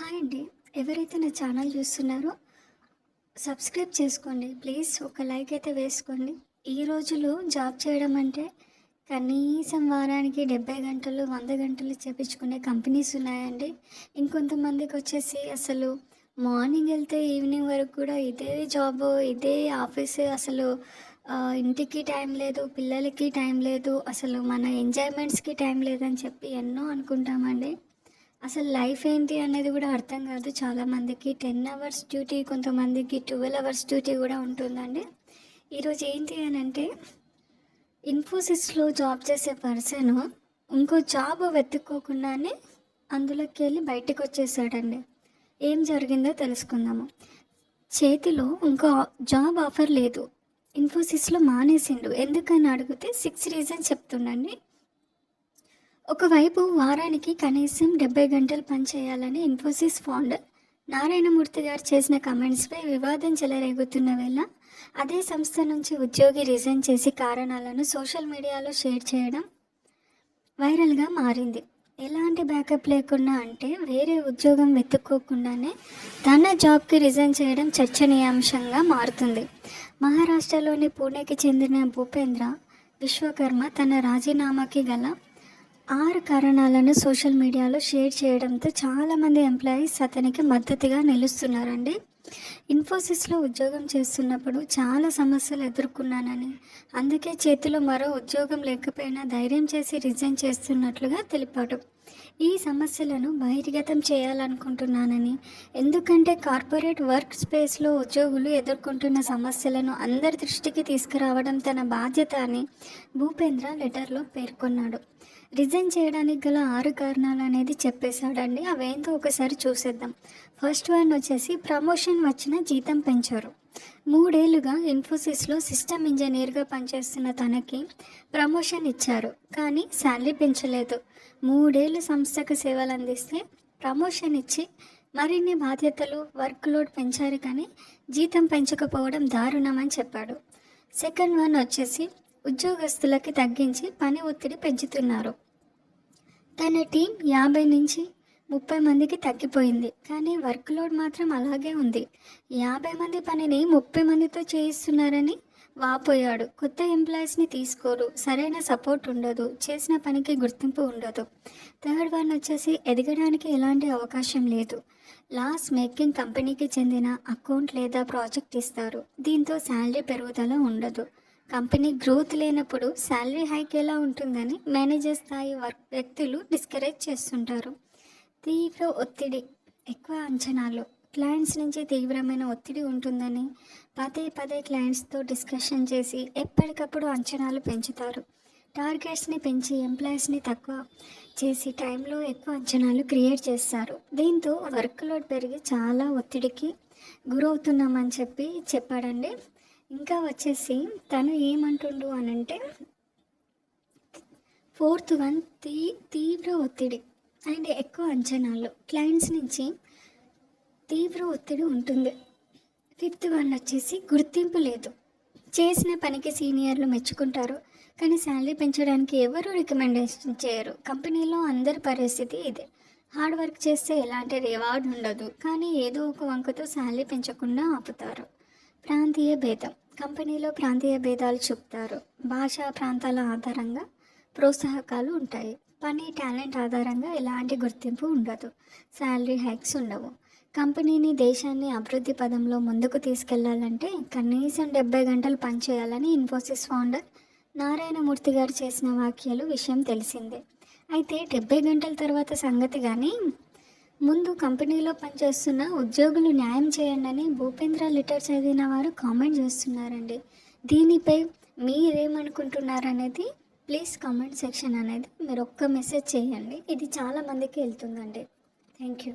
Hi అండి. ఎవరైతే నా ఛానల్ చూస్తున్నారో సబ్స్క్రైబ్ చేసుకోండి. ప్లీజ్ ఒక లైక్ అయితే వేసుకోండి. ఈ రోజులు జాబ్ చేయడం అంటే కనీసం వారానికి డెబ్బై గంటలు వంద గంటలు చేపించుకునే కంపెనీస్ ఉన్నాయండి. ఇంకొంతమందికి వచ్చేసి అసలు మార్నింగ్ వెళ్తే ఈవినింగ్ వరకు కూడా ఇదే జాబ్ ఇదే ఆఫీస్. అసలు ఇంటికి టైం లేదు పిల్లలకి టైం లేదు. అసలు మన ఎంజాయ్మెంట్స్కి టైం లేదని చెప్పి ఎన్నో అనుకుంటామండి. అసలు లైఫ్ ఏంటి అనేది కూడా అర్థం కాదు. చాలామందికి టెన్ అవర్స్ డ్యూటీ కొంతమందికి ట్వెల్వ్ అవర్స్ డ్యూటీ కూడా ఉంటుందండి. ఈరోజు ఏంటి అని అంటే ఇన్ఫోసిస్లో జాబ్ చేసే పర్సన్ ఇంకో జాబ్ వెతుక్కోకుండానే అందులోకి వెళ్ళి బయటకు వచ్చేసాడండి. ఏం జరిగిందో తెలుసుకుందాము. చేతిలో ఇంకో జాబ్ ఆఫర్ లేదు. ఇన్ఫోసిస్లో మానేసిండు. ఎందుకని అడిగితే సిక్స్ రీజన్ చెప్తుండండి ఒకవైపు వారానికి కనీసం డెబ్బై గంటలు పనిచేయాలని ఇన్ఫోసిస్ ఫౌండర్ నారాయణమూర్తి గారు చేసిన కమెంట్స్పై వివాదం చెలరేగుతున్న వేళ అదే సంస్థ నుంచి ఉద్యోగి రిజైన్ చేసి కారణాలను సోషల్ మీడియాలో షేర్ చేయడం వైరల్గా మారింది. ఎలాంటి బ్యాకప్ లేకుండా అంటే వేరే ఉద్యోగం వెతుక్కోకుండానే తన జాబ్కి రిజైన్ చేయడం చర్చనీయాంశంగా మారుతుంది. మహారాష్ట్రలోని పూణేకి చెందిన భూపేంద్ర విశ్వకర్మ తన రాజీనామాకి గల ఆరు కారణాలను సోషల్ మీడియాలో షేర్ చేయడంతో చాలామంది ఎంప్లాయీస్ అతనికి మద్దతుగా నిలుస్తున్నారండి. ఇన్ఫోసిస్లో ఉద్యోగం చేస్తున్నప్పుడు చాలా సమస్యలు ఎదుర్కొన్నానని అందుకే చేతిలో మరో ఉద్యోగం లేకపోయినా ధైర్యం చేసి రిజైన్ చేస్తున్నట్లుగా తెలిపాడు. ఈ సమస్యలను బహిర్గతం చేయాలనుకుంటున్నానని ఎందుకంటే కార్పొరేట్ వర్క్ స్పేస్లో ఉద్యోగులు ఎదుర్కొంటున్న సమస్యలను అందరి దృష్టికి తీసుకురావడం తన బాధ్యత అని భూపేంద్ర లెటర్లో పేర్కొన్నాడు. రిజైన్ చేయడానికి గల ఆరు కారణాలు అనేది చెప్పేశాడండి. అవేంటో ఒకసారి చూసేద్దాం. ఫస్ట్ వన్ వచ్చేసి ప్రమోషన్ వచ్చిన జీతం పెంచారు. మూడేళ్ళుగా ఇన్ఫోసిస్లో సిస్టమ్ ఇంజనీర్గా పనిచేస్తున్న తనకి ప్రమోషన్ ఇచ్చారు కానీ శాలరీ పెంచలేదు. మూడేళ్ళు సంస్థకు సేవలు అందిస్తే ప్రమోషన్ ఇచ్చి మరిన్ని బాధ్యతలు వర్క్ లోడ్ పెంచారు కానీ జీతం పెంచకపోవడం దారుణమని చెప్పాడు. సెకండ్ వన్ వచ్చేసి ఉద్యోగస్తులకి తగ్గించి పని ఒత్తిడి పెంచుతున్నారు. తన టీం యాభై నుంచి ముప్పై మందికి తగ్గిపోయింది కానీ వర్క్ లోడ్ మాత్రం అలాగే ఉంది. యాభై మంది పనిని ముప్పై మందితో చేయిస్తున్నారని వాపోయాడు. కొత్త ఎంప్లాయీస్ని తీసుకోరు సరైన సపోర్ట్ ఉండదు చేసిన పనికి గుర్తింపు ఉండదు. థర్డ్ వన్ వచ్చేసి ఎదగడానికి ఎలాంటి అవకాశం లేదు. లాస్ మేకింగ్ కంపెనీకి చెందిన అకౌంట్ లేదా ప్రాజెక్ట్ ఇస్తారు. దీంతో శాలరీ పెరుగుదల ఉండదు. కంపెనీ గ్రోత్ లేనప్పుడు శాలరీ హైక్ ఎలా ఉంటుందని మేనేజర్ స్థాయి వర్క్ వ్యక్తులు డిస్కరేజ్ చేస్తుంటారు. తీవ్ర ఒత్తిడి ఎక్కువ అంచనాలు క్లయింట్స్ నుంచి తీవ్రమైన ఒత్తిడి ఉంటుందని పదే పదే క్లయింట్స్తో డిస్కషన్ చేసి ఎప్పటికప్పుడు అంచనాలు పెంచుతారు. టార్గెట్స్ని పెంచి ఎంప్లాయీస్ని తక్కువ చేసి టైంలో ఎక్కువ అంచనాలు క్రియేట్ చేస్తారు. దీంతో వర్క్ లోడ్ పెరిగి చాలా ఒత్తిడికి గురవుతున్నామని చెప్పి చెప్పాడండి ఇంకా వచ్చేసి తను ఏమంటుండు అనంటే ఫోర్త్ వన్ తీ తీవ్ర ఒత్తిడి అండ్ ఎక్కువ అంచనాలు. క్లయింట్స్ నుంచి తీవ్ర ఒత్తిడి ఉంటుంది. ఫిఫ్త్ వన్ వచ్చేసి గుర్తింపు లేదు. చేసిన పనికి సీనియర్లు మెచ్చుకుంటారు. కానీ శాలరీ పెంచడానికి ఎవరు రికమెండేషన్ చేయరు. కంపెనీలో అందరి పరిస్థితి ఇదే. హార్డ్ వర్క్ చేస్తే ఎలాంటి రివార్డ్ ఉండదు. కానీ ఏదో ఒక వంకతో శాలరీ పెంచకుండా ఆపుతారు. ప్రాంతీయ భేదం. కంపెనీలో ప్రాంతీయ భేదాలు చెప్తారు భాషా ప్రాంతాల ఆధారంగా ప్రోత్సాహకాలు ఉంటాయి. పని టాలెంట్ ఆధారంగా ఎలాంటి గుర్తింపు ఉండదు. శాలరీ హైక్స్ ఉండవు. కంపెనీని దేశాన్ని అభివృద్ధి పదంలో ముందుకు తీసుకెళ్ళాలంటే కనీసం డెబ్బై గంటలు పనిచేయాలని ఇన్ఫోసిస్ ఫౌండర్ నారాయణమూర్తి గారు చేసిన వ్యాఖ్యలు విషయం తెలిసిందే. అయితే డెబ్బై గంటల తర్వాత సంగతి కానీ ముందు కంపెనీలో పనిచేస్తున్న ఉద్యోగులు న్యాయం చేయండి అని భూపేంద్ర లెటర్ చదివిన వారు కామెంట్ చేస్తున్నారండి. దీనిపై మీరేమనుకుంటున్నారనేది ప్లీజ్ కామెంట్ సెక్షన్ అనేది మీరు ఒక్క మెసేజ్ చేయండి. ఇది చాలా మందికి వెళ్తుందండి. Thank you.